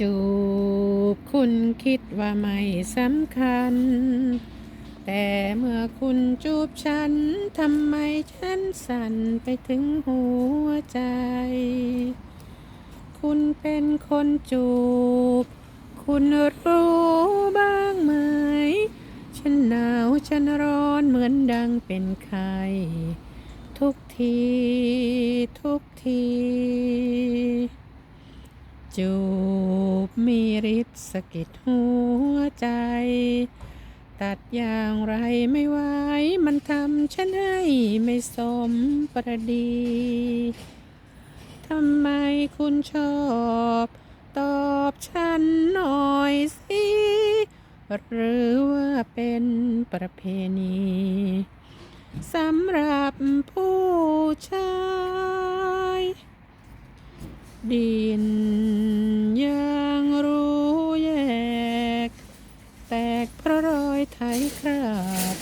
จูบคุณคิดว่าไม่สำคัญ แต่เมื่อคุณจูบฉันทำไมฉันสั่นไปถึงหัวใจ คุณเป็นคนจูบ คุณรู้บ้างไหม ฉันหนาวฉันร้อนเหมือนดังเป็นไข้ทุกที ทุกทีจู บมีฤทธิ์สะกิดหัวใจ ตัดอย่างไรไม่ไหวมันทำฉันให้ไม่สมประดี ทำไมคุณชอบ ตอบฉันหน่อยสิ หรือว่าเป็นประเพณีสำหรับผู้ชายดิน รอยคราบ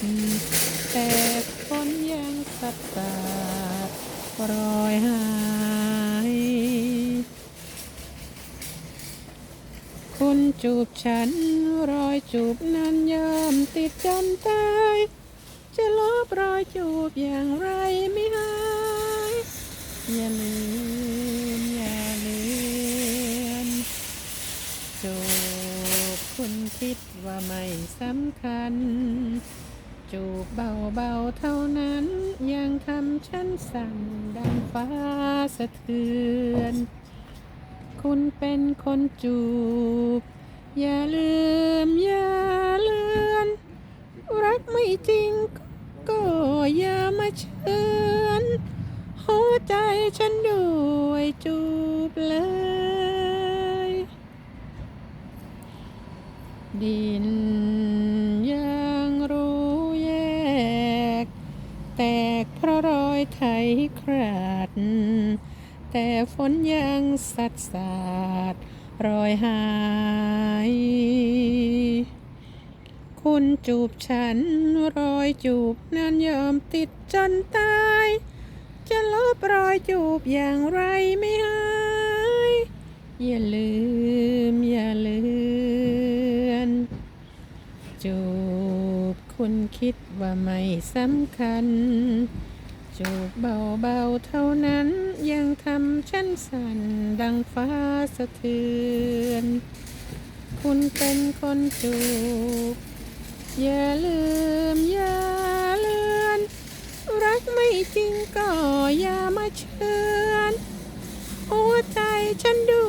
แตกคนยังสัดสาดรอยหายคุณจูบฉันรอยจูบนั้นย่อมติดจนตายจะลบรอยจูบอย่างไรไม่หายอย่าลืม คุณคิดว่าไม่สำคัญ จูบเบาๆเท่านั้น ยังทำฉันสั่นดังฟ้าสะเทือน คุณเป็นคนจูบ อย่าลืมอย่าเลือน รักไม่จริงก็อย่ามาเชิญหัวใจฉันด้วยจูบเลย ดินยังรู้แยก แตกเพราะรอยไถคราด แต่ฝนยังสัดสาดรอยหาย คุณจูบฉันรอยจูบนั้นยอมติดจนตาย จะลบรอยจูบอย่างไรไม่หาย อย่าลืม คุณคิดว่าไม่สำคัญ จูบเบาๆเท่านั้นยังทำฉันสั่นดังฟ้าสะเทือน คุณเป็นคนจูบ อย่าลืมอย่าเลือน รักไม่จริงก็อย่ามาเชิญหัวใจฉันดู